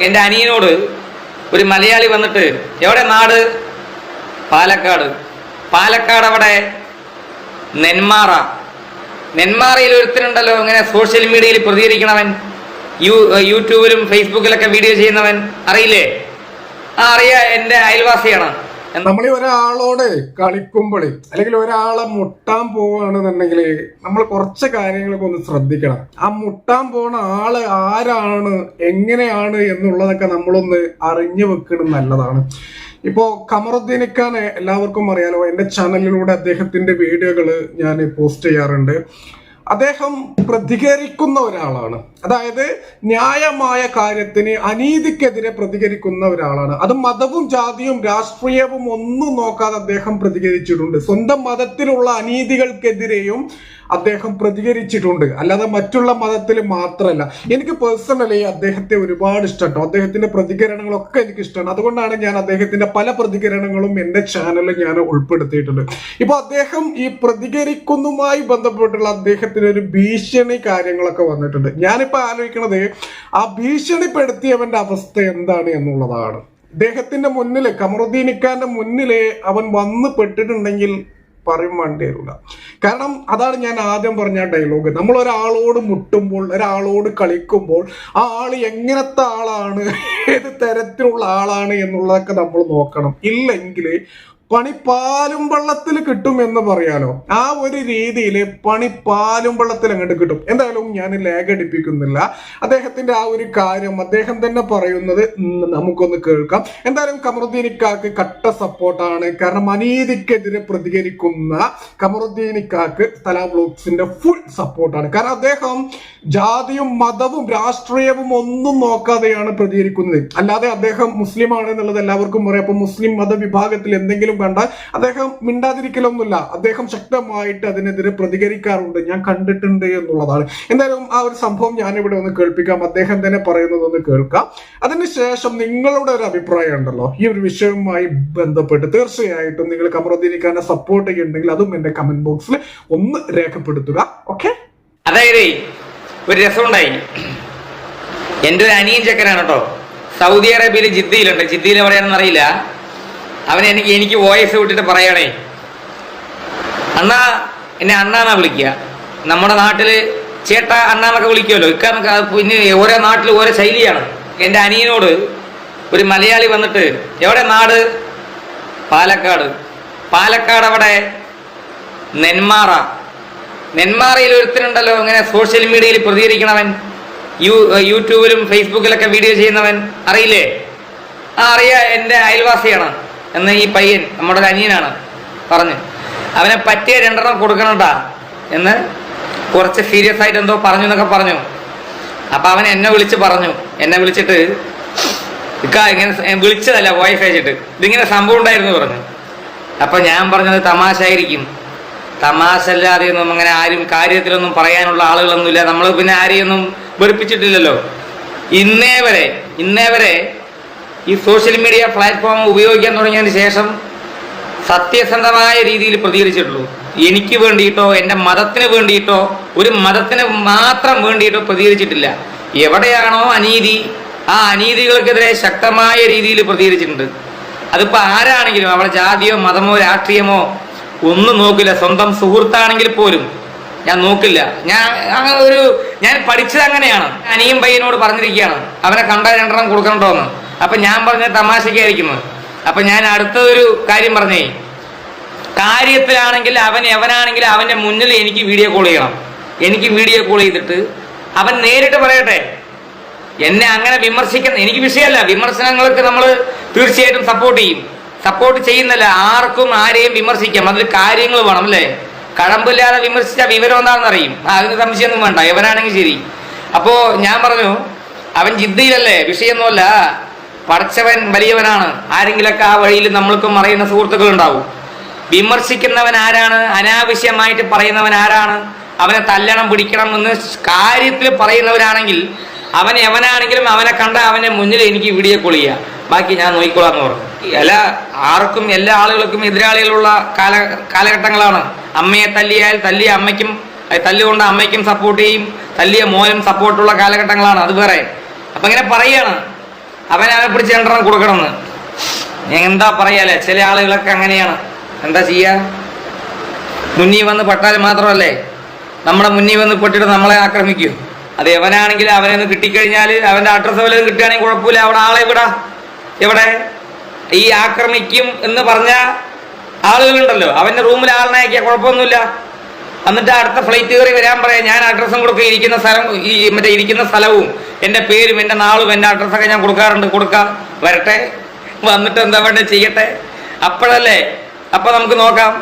എന്റെ അനിയനോട് ഒരു മലയാളി വന്നിട്ട് എവിടെ നാട്? പാലക്കാട്. പാലക്കാട് അവിടെ നെന്മാറ. നെന്മാറയിൽ ഒരുത്തനുണ്ടല്ലോ ഇങ്ങനെ സോഷ്യൽ മീഡിയയിൽ പ്രതികരിക്കണവൻ യൂ യൂട്യൂബിലും ഫേസ്ബുക്കിലൊക്കെ വീഡിയോ ചെയ്യുന്നവൻ അറിയില്ലേ? ആ അറിയാ എന്റെ അയൽവാസിയാണ്. നമ്മൾ ഒരാളോട് കളിക്കുമ്പോൾ അല്ലെങ്കിൽ ഒരാളെ മുട്ടാൻ പോവുകയാണെന്നുണ്ടെങ്കിൽ നമ്മൾ കുറച്ച് കാര്യങ്ങളൊക്കെ ഒന്ന് ശ്രദ്ധിക്കണം. ആ മുട്ടാൻ പോണ ആൾ ആരാണ് എങ്ങനെയാണ് എന്നുള്ളതൊക്കെ നമ്മളൊന്ന് അറിഞ്ഞു വെക്കണം നല്ലതാണ്. ഇപ്പോ കമറുദ്ദീനിക്കാനെ എല്ലാവർക്കും അറിയാലോ എന്റെ ചാനലിലൂടെ അദ്ദേഹത്തിന്റെ വീഡിയോകൾ ഞാൻ പോസ്റ്റ് ചെയ്യാറുണ്ട്. അദ്ദേഹം പ്രതികരിക്കുന്ന ഒരാളാണ്. അതായത് ന്യായമായ കാര്യത്തിന് അനീതിക്കെതിരെ പ്രതികരിക്കുന്ന ഒരാളാണ്. അത് മതവും ജാതിയും രാഷ്ട്രീയവും ഒന്നും നോക്കാതെ അദ്ദേഹം പ്രതികരിച്ചിട്ടുണ്ട്. സ്വന്തം മതത്തിലുള്ള അനീതികൾക്കെതിരെയും അദ്ദേഹം പ്രതികരിച്ചിട്ടുണ്ട്. അല്ലാതെ മറ്റുള്ള മതത്തിൽ മാത്രമല്ല. എനിക്ക് പേഴ്സണലി അദ്ദേഹത്തെ ഒരുപാട് ഇഷ്ടട്ടോ അദ്ദേഹത്തിന്റെ പ്രതികരണങ്ങളൊക്കെ എനിക്ക് ഇഷ്ടമാണ്. അതുകൊണ്ടാണ് ഞാൻ അദ്ദേഹത്തിന്റെ പല പ്രതികരണങ്ങളും എന്റെ ചാനലിൽ ഞാൻ ഉൾപ്പെടുത്തിയിട്ടുണ്ട്. ഇപ്പൊ അദ്ദേഹം ഈ പ്രതികരിക്കുന്നതുമായി ബന്ധപ്പെട്ടുള്ള അദ്ദേഹത്തിന് ഒരു ഭീഷണി കാര്യങ്ങളൊക്കെ വന്നിട്ടുണ്ട്. ഞാനിപ്പോ ആലോചിക്കണത് ആ ഭീഷണിപ്പെടുത്തിയവന്റെ അവസ്ഥ എന്താണ് എന്നുള്ളതാണ്. ഇദ്ദേഹത്തിന്റെ മുന്നിൽ കമറുദ്ദീനിക്കാന്റെ മുന്നിൽ അവൻ വന്ന് പെട്ടിട്ടുണ്ടെങ്കിൽ പറയും വരില്ല. കാരണം അതാണ് ഞാൻ ആദ്യം പറഞ്ഞ ഡയലോഗ് നമ്മൾ ഒരാളോട് മുട്ടുമ്പോൾ ഒരാളോട് കളിക്കുമ്പോൾ ആ ആൾ എങ്ങനത്തെ ആളാണ് ഏത് തരത്തിലുള്ള ആളാണ് എന്നുള്ളതൊക്കെ നമ്മൾ നോക്കണം. ഇല്ലെങ്കിൽ പണി പാലും വെള്ളത്തിൽ കിട്ടും എന്ന് പറയാലോ ആ ഒരു രീതിയിൽ പണി പാലും വെള്ളത്തിൽ അങ്ങോട്ട് കിട്ടും. എന്തായാലും ഞാൻ ലേഖടിപ്പിക്കുന്നില്ല അദ്ദേഹത്തിന്റെ ആ ഒരു കാര്യം അദ്ദേഹം തന്നെ പറയുന്നത് നമുക്കൊന്ന് കേൾക്കാം. എന്തായാലും കമറുദ്ദീനിക്കാക്ക് കട്ട സപ്പോർട്ടാണ് കാരണം അനീതിക്കെതിരെ പ്രതികരിക്കുന്ന കമറുദ്ദീനിക്കാക്ക് തല ബ്ലോക്സിന്റെ ഫുൾ സപ്പോർട്ടാണ് കാരണം അദ്ദേഹം ജാതിയും മതവും രാഷ്ട്രീയവും ഒന്നും നോക്കാതെയാണ് പ്രതികരിക്കുന്നത്. അല്ലാതെ അദ്ദേഹം മുസ്ലിമാണ് എന്നുള്ളത് എല്ലാവർക്കും പറയാം അപ്പൊ മുസ്ലിം മതവിഭാഗത്തിൽ എന്തെങ്കിലും കണ്ടാൽ അദ്ദേഹം മിണ്ടാതിരിക്കലൊന്നുമില്ല. അദ്ദേഹം ശക്തമായിട്ട് അതിനെതിരെ പ്രതികരിക്കാറുണ്ട്. ഞാൻ കണ്ടിട്ടുണ്ട് എന്നുള്ളതാണ്. എന്തായാലും ആ ഒരു സംഭവം ഞാൻ ഇവിടെ ഒന്ന് കേൾപ്പിക്കാം. അദ്ദേഹം തന്നെ പറയുന്നത് ഒന്ന് കേൾക്കാം. അതിനുശേഷം നിങ്ങളുടെ ഒരു അഭിപ്രായം ഉണ്ടല്ലോ. ഈ ഒരു വിഷയവുമായി ബന്ധപ്പെട്ട് തീർച്ചയായിട്ടും നിങ്ങൾ കമറുദ്ദീനിക്കാനെ സപ്പോർട്ട് ചെയ്യുന്നുണ്ടെങ്കിൽ അതും എന്റെ കമന്റ് ബോക്സിൽ ഒന്ന് രേഖപ്പെടുത്തുക. ഓക്കെ അതായത് ഒരു രസമുണ്ടായി. എന്റെ ഒരു അനിയൻ ചെക്കനാണ് കേട്ടോ. സൗദി അറേബ്യയിൽ ജിദ്ദയിലുണ്ട്. ജിദ്ദയിൽ പറയാനൊന്നും അറിയില്ല. അവൻ എനിക്ക് എനിക്ക് വോയിസ് വിട്ടിട്ട് പറയണേ. അണ്ണാ എന്നെ അണ്ണാന്നാ വിളിക്കുക. നമ്മുടെ നാട്ടിൽ ചേട്ട അണ്ണാന്നൊക്കെ വിളിക്കുമല്ലോ. ഇക്കാന്നൊക്കെ അത് പിന്നെ ഓരോ നാട്ടിൽ ഓരോ ശൈലിയാണ്. എന്റെ അനിയനോട് ഒരു മലയാളി വന്നിട്ട് എവിടെ നാട്? പാലക്കാട്. പാലക്കാട് അവിടെ നെന്മാറ. നെന്മാറയിൽ ഒരുത്തനുണ്ടല്ലോ ഇങ്ങനെ സോഷ്യൽ മീഡിയയിൽ പ്രതികരിക്കണവൻ. യൂ യൂട്യൂബിലും ഫേസ്ബുക്കിലൊക്കെ വീഡിയോ ചെയ്യുന്നവൻ. അറിയില്ലേ? ആ അറിയാ എന്റെ അയൽവാസിയാണ്. എന്ന് ഈ പയ്യൻ നമ്മുടെ അനിയനാണ് പറഞ്ഞു. അവനെ പറ്റിയ രണ്ടെണ്ണം കൊടുക്കണട്ടാ എന്ന് കുറച്ച് സീരിയസ് ആയിട്ട് എന്തോ പറഞ്ഞു എന്നൊക്കെ പറഞ്ഞു. അപ്പൊ അവൻ എന്നെ വിളിച്ച് പറഞ്ഞു. എന്നെ വിളിച്ചിട്ട് ഇക്ക ഇങ്ങനെ വിളിച്ചതല്ല വോയിസ് അയച്ചിട്ട്. ഇതിങ്ങനെ സംഭവം ഉണ്ടായിരുന്നു പറഞ്ഞു. അപ്പൊ ഞാൻ പറഞ്ഞത് തമാശ ആയിരിക്കും തമാശ അല്ലാതെ ഒന്നും അങ്ങനെ ആരും കാര്യത്തിലൊന്നും പറയാനുള്ള ആളുകളൊന്നുമില്ല. നമ്മൾ പിന്നെ ആരെയൊന്നും വെറുപ്പിച്ചിട്ടില്ലല്ലോ. ഇന്നേ വരെ ഇന്നേ വരെ ഈ സോഷ്യൽ മീഡിയ പ്ലാറ്റ്ഫോം ഉപയോഗിക്കാൻ തുടങ്ങിയതിന് ശേഷം സത്യസന്ധമായ രീതിയിൽ പ്രതികരിച്ചിട്ടുള്ളൂ. എനിക്ക് വേണ്ടിയിട്ടോ എന്റെ മതത്തിന് വേണ്ടിയിട്ടോ ഒരു മതത്തിന് മാത്രം വേണ്ടിയിട്ടോ പ്രതികരിച്ചിട്ടില്ല. എവിടെയാണോ അനീതി ആ അനീതികൾക്കെതിരെ ശക്തമായ രീതിയിൽ പ്രതികരിച്ചിട്ടുണ്ട്. അതിപ്പോൾ ആരാണെങ്കിലും അവളെ ജാതിയോ മതമോ രാഷ്ട്രീയമോ ഒന്നും നോക്കില്ല. സ്വന്തം സുഹൃത്താണെങ്കിൽ പോലും ഞാൻ നോക്കില്ല. ഞാൻ അങ്ങനെ ഒരു ഞാൻ പഠിച്ചത് അങ്ങനെയാണ്. അനിയും പയ്യനോട് പറഞ്ഞിരിക്കുകയാണ് അവനെ കണ്ട രണ്ടെണ്ണം കൊടുക്കണ്ടോന്ന്? അപ്പൊ ഞാൻ പറഞ്ഞ തമാശയ്ക്കായിരിക്കുന്നത് അപ്പൊ ഞാൻ അടുത്തൊരു കാര്യം പറഞ്ഞേ. കാര്യത്തിലാണെങ്കിൽ അവൻ എവനാണെങ്കിൽ അവന്റെ മുന്നിൽ എനിക്ക് വീഡിയോ കോൾ ചെയ്യണം. എനിക്ക് വീഡിയോ കോൾ ചെയ്തിട്ട് അവൻ നേരിട്ട് പറയട്ടെ. എന്നെ അങ്ങനെ വിമർശിക്കുന്ന എനിക്ക് വിഷയമല്ല. വിമർശനങ്ങൾക്ക് നമ്മൾ തീർച്ചയായിട്ടും സപ്പോർട്ട് ചെയ്യും. സപ്പോർട്ട് ചെയ്യുന്നില്ല ആർക്കും ആരെയും വിമർശിക്കാം. അതിൽ കാര്യങ്ങൾ വേണം അല്ലേ? കഴമ്പില്ലാതെ വിമർശിച്ച വിവരം എന്താണെന്ന് അറിയും. അതിന് സംശയമൊന്നും വേണ്ട. എവനാണെങ്കിൽ ശരി. അപ്പോ ഞാൻ പറഞ്ഞു അവൻ ജിദ്ദയിലല്ലേ? വിഷയമൊന്നുമല്ല. പഠിച്ചവൻ വലിയവനാണ്. ആരെങ്കിലൊക്കെ ആ വഴിയിൽ നമ്മൾക്കും അറിയുന്ന സുഹൃത്തുക്കൾ ഉണ്ടാവും വിമർശിക്കുന്നവൻ ആരാണ്? അനാവശ്യമായിട്ട് പറയുന്നവൻ ആരാണ്? അവനെ തല്ലണം പിടിക്കണം എന്ന് കാര്യത്തിൽ പറയുന്നവരാണെങ്കിൽ അവൻ എവനാണെങ്കിലും അവനെ കണ്ട അവന്റെ മുന്നിൽ എനിക്ക് വീഡിയോ ചെയ്യാം. ബാക്കി ഞാൻ നോക്കിക്കോളാന്ന് പറഞ്ഞു. എല്ലാ ആർക്കും എല്ലാ ആളുകൾക്കും എതിരാളികളുള്ള കാല കാലഘട്ടങ്ങളാണ്. അമ്മയെ തല്ലിയാൽ തല്ലിയ അമ്മയ്ക്കും തല്ലുകൊണ്ട് അമ്മയ്ക്കും സപ്പോർട്ട് ചെയ്യും. തല്ലിയ മോനും സപ്പോർട്ടുള്ള കാലഘട്ടങ്ങളാണ്. അത് വേറെ. അപ്പം ഇങ്ങനെ പറയാണ്. അവനെ പിടിച്ച് രണ്ടെണ്ണം കൊടുക്കണമെന്ന്. എന്താ പറയാലേ? ചില ആളുകളൊക്കെ അങ്ങനെയാണ്. എന്താ ചെയ്യാ? മുന്നിൽ വന്ന് പെട്ടാൽ മാത്രമല്ലേ? നമ്മുടെ മുന്നിൽ വന്ന് പെട്ടിട്ട് നമ്മളെ ആക്രമിക്കൂ. അത് എവനാണെങ്കിൽ അവനെ ഒന്ന് കിട്ടിക്കഴിഞ്ഞാൽ അവന്റെ അഡ്രസ്സ് വല്ലതും കിട്ടുകയാണെങ്കിൽ കുഴപ്പമില്ല. അവിടെ ആളെ വിടാ. എവിടെ? ഈ ആക്രമിക്കും എന്ന് പറഞ്ഞ ആളുകളുണ്ടല്ലോ. അവന്റെ റൂമിൽ ആളിനെ അയക്കിയ കുഴപ്പമൊന്നുമില്ല. എന്നിട്ട് അടുത്ത ഫ്ലൈറ്റ് കയറി വരാൻ പറയാം ഞാൻ അഡ്രസ്സും കൊടുക്കുക ഇരിക്കുന്ന സ്ഥലം ഈ മറ്റേ ഇരിക്കുന്ന സ്ഥലവും എന്റെ പേരും എന്റെ നാളും എന്റെ അഡ്രസ്സൊക്കെ ഞാൻ കൊടുക്കാറുണ്ട് കൊടുക്കാം വരട്ടെ വന്നിട്ട് എന്താ വേണ്ടത് ചെയ്യട്ടെ? അപ്പോഴല്ലേ? അപ്പം നമുക്ക് നോക്കാം.